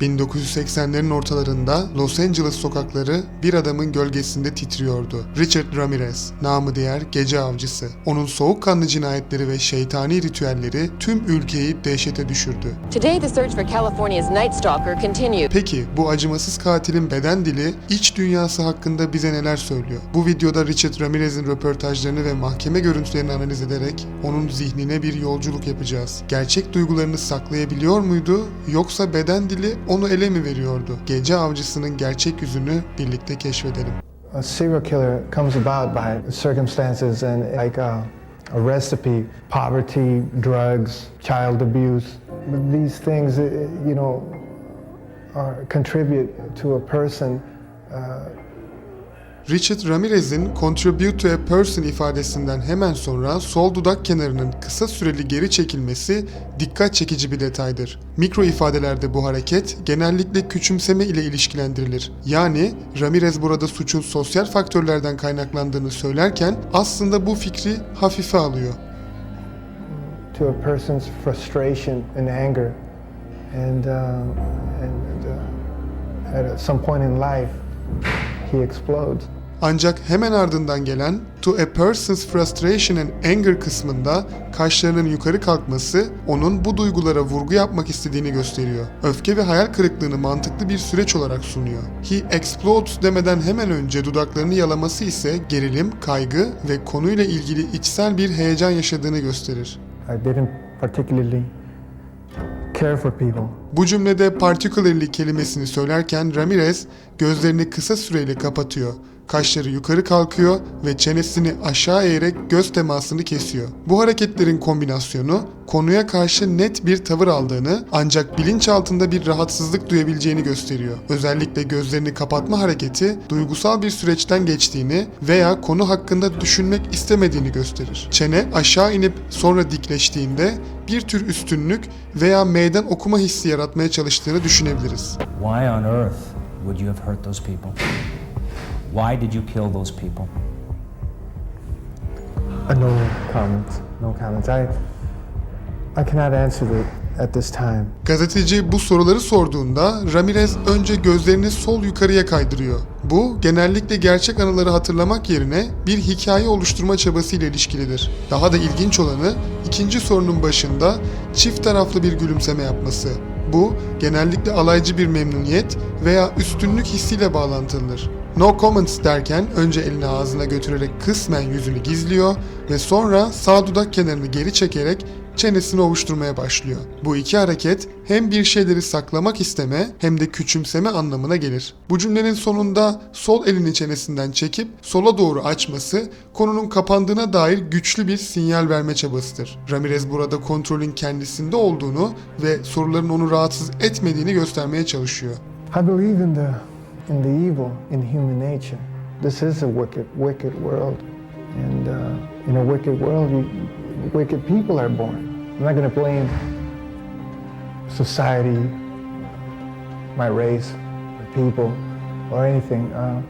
1980'lerin ortalarında Los Angeles sokakları bir adamın gölgesinde titriyordu. Richard Ramirez, namı diğer gece avcısı. Onun soğukkanlı cinayetleri ve şeytani ritüelleri tüm ülkeyi dehşete düşürdü. Today, the search for California's Night Stalker continues. Peki bu acımasız katilin beden dili, iç dünyası hakkında bize neler söylüyor? Bu videoda Richard Ramirez'in röportajlarını ve mahkeme görüntülerini analiz ederek onun zihnine bir yolculuk yapacağız. Gerçek duygularını saklayabiliyor muydu yoksa beden dili onu ele mi veriyordu? Gece avcısının gerçek yüzünü birlikte keşfedelim. A serial killer comes about by circumstances and like a, a recipe, poverty, drugs, child abuse. These things, uh, you know, are, contribute to a person uh, Richard Ramirez'in contribute to a person ifadesinden hemen sonra sol dudak kenarının kısa süreli geri çekilmesi dikkat çekici bir detaydır. Mikro ifadelerde bu hareket genellikle küçümseme ile ilişkilendirilir. Yani Ramirez burada suçun sosyal faktörlerden kaynaklandığını söylerken aslında bu fikri hafife alıyor. to a person's frustration and anger. And, uh, and uh, at some point in life, he explodes. Ancak hemen ardından gelen to a person's frustration and anger kısmında kaşlarının yukarı kalkması onun bu duygulara vurgu yapmak istediğini gösteriyor. Öfke ve hayal kırıklığını mantıklı bir süreç olarak sunuyor. He explodes demeden hemen önce dudaklarını yalaması ise gerilim, kaygı ve konuyla ilgili içsel bir heyecan yaşadığını gösterir. I didn't particularly care for people. Bu cümlede particularly kelimesini söylerken Ramirez gözlerini kısa süreyle kapatıyor. Kaşları yukarı kalkıyor ve çenesini aşağı eğerek göz temasını kesiyor. Bu hareketlerin kombinasyonu konuya karşı net bir tavır aldığını ancak bilinçaltında bir rahatsızlık duyabileceğini gösteriyor. Özellikle gözlerini kapatma hareketi duygusal bir süreçten geçtiğini veya konu hakkında düşünmek istemediğini gösterir. Çene aşağı inip sonra dikleştiğinde bir tür üstünlük veya meydan okuma hissi yaratmaya çalıştığını düşünebiliriz. Why on earth would you have hurt those people? Why did you kill those people? Uh, no comments. No comments. I, I cannot answer it at this time. Gazeteci bu soruları sorduğunda Ramirez önce gözlerini sol yukarıya kaydırıyor. Bu genellikle gerçek anıları hatırlamak yerine bir hikaye oluşturma çabasıyla ilişkilidir. Daha da ilginç olanı ikinci sorunun başında çift taraflı bir gülümseme yapması. Bu genellikle alaycı bir memnuniyet veya üstünlük hissiyle bağlantılıdır. No comments derken önce elini ağzına götürerek kısmen yüzünü gizliyor ve sonra sağ dudak kenarını geri çekerek çenesini ovuşturmaya başlıyor. Bu iki hareket hem bir şeyleri saklamak isteme hem de küçümseme anlamına gelir. Bu cümlenin sonunda sol elini çenesinden çekip sola doğru açması konunun kapandığına dair güçlü bir sinyal verme çabasıdır. Ramirez burada kontrolün kendisinde olduğunu ve soruların onu rahatsız etmediğini göstermeye çalışıyor. I believe in the in the evil in human nature. This is a wicked, wicked world, and uh, in a wicked world, you, wicked people are born. I'm not going to blame society, my race, or people, or anything. Uh,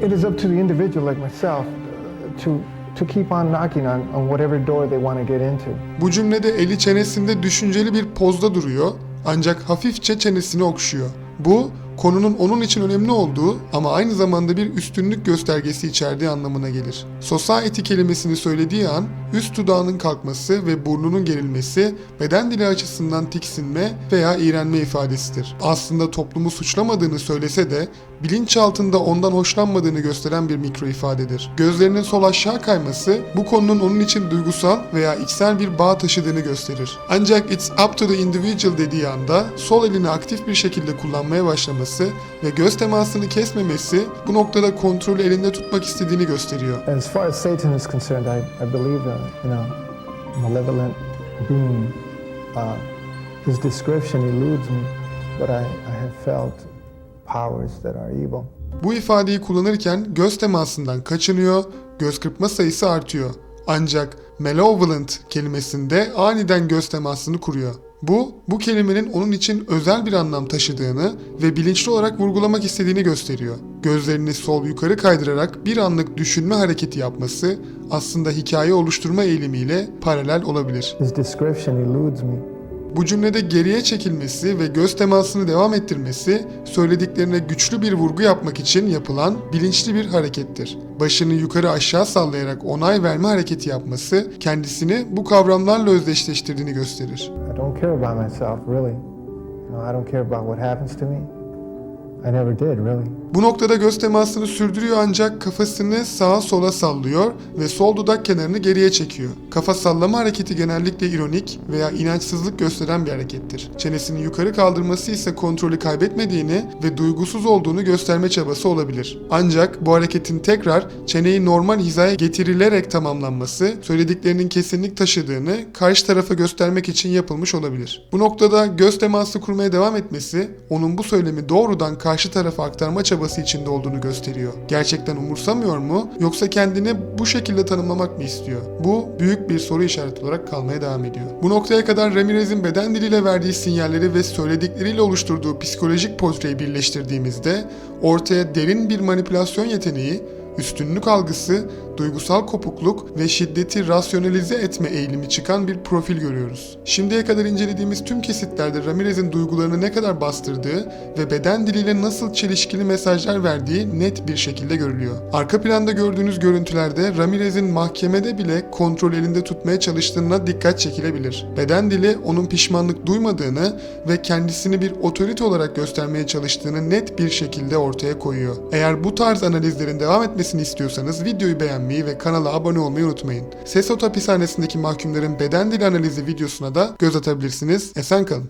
it- is up to the individual like myself uh, to to keep on knocking on, on whatever door they want to get into. Bu cümlede eli çenesinde düşünceli bir pozda duruyor ancak hafifçe çenesini okşuyor. Bu konunun onun için önemli olduğu ama aynı zamanda bir üstünlük göstergesi içerdiği anlamına gelir. Society kelimesini söylediği an üst dudağının kalkması ve burnunun gerilmesi beden dili açısından tiksinme veya iğrenme ifadesidir. Aslında toplumu suçlamadığını söylese de bilinçaltında ondan hoşlanmadığını gösteren bir mikro ifadedir. Gözlerinin sol aşağı kayması bu konunun onun için duygusal veya içsel bir bağ taşıdığını gösterir. Ancak it's up to the individual dediği anda sol elini aktif bir şekilde kullanmaya başlaması ve göz temasını kesmemesi bu noktada kontrolü elinde tutmak istediğini gösteriyor. As far as Satan is concerned, I, I believe uh, in a malevolent being. Uh, his description eludes me, but I, I have felt powers that are evil. Bu ifadeyi kullanırken göz temasından kaçınıyor, göz kırpma sayısı artıyor. Ancak malevolent kelimesinde aniden göz temasını kuruyor. Bu, bu kelimenin onun için özel bir anlam taşıdığını ve bilinçli olarak vurgulamak istediğini gösteriyor. Gözlerini sol yukarı kaydırarak bir anlık düşünme hareketi yapması aslında hikaye oluşturma eğilimiyle paralel olabilir. His description eludes me, Bu cümlede geriye çekilmesi ve göz temasını devam ettirmesi söylediklerine güçlü bir vurgu yapmak için yapılan bilinçli bir harekettir. Başını yukarı aşağı sallayarak onay verme hareketi yapması kendisini bu kavramlarla özdeşleştirdiğini gösterir. I don't care about myself, really. I don't care about what happens to me. I never did, really. Bu noktada göz temasını sürdürüyor ancak kafasını sağa sola sallıyor ve sol dudak kenarını geriye çekiyor. Kafa sallama hareketi genellikle ironik veya inançsızlık gösteren bir harekettir. Çenesini yukarı kaldırması ise kontrolü kaybetmediğini ve duygusuz olduğunu gösterme çabası olabilir. Ancak bu hareketin tekrar çeneyi normal hizaya getirilerek tamamlanması söylediklerinin kesinlik taşıdığını karşı tarafa göstermek için yapılmış olabilir. Bu noktada göz teması kurmaya devam etmesi onun bu söylemi doğrudan karşı tarafa aktarma çabası içinde olduğunu gösteriyor. Gerçekten umursamıyor mu yoksa kendini bu şekilde tanımlamak mı istiyor? Bu büyük bir soru işareti olarak kalmaya devam ediyor. Bu noktaya kadar Ramirez'in beden diliyle verdiği sinyalleri ve söyledikleriyle oluşturduğu psikolojik portreyi birleştirdiğimizde ortaya derin bir manipülasyon yeteneği, üstünlük algısı, duygusal kopukluk ve şiddeti rasyonalize etme eğilimi çıkan bir profil görüyoruz. Şimdiye kadar incelediğimiz tüm kesitlerde Ramirez'in duygularını ne kadar bastırdığı ve beden diliyle nasıl çelişkili mesajlar verdiği net bir şekilde görülüyor. Arka planda gördüğünüz görüntülerde Ramirez'in mahkemede bile kontrol elinde tutmaya çalıştığına dikkat çekilebilir. Beden dili onun pişmanlık duymadığını ve kendisini bir otorite olarak göstermeye çalıştığını net bir şekilde ortaya koyuyor. Eğer bu tarz analizlerin devam etmesini istiyorsanız videoyu beğenmeyi ve kanala abone olmayı unutmayın. Ses Ot hapishanesindeki mahkumların beden dili analizi videosuna da göz atabilirsiniz. Esen kalın.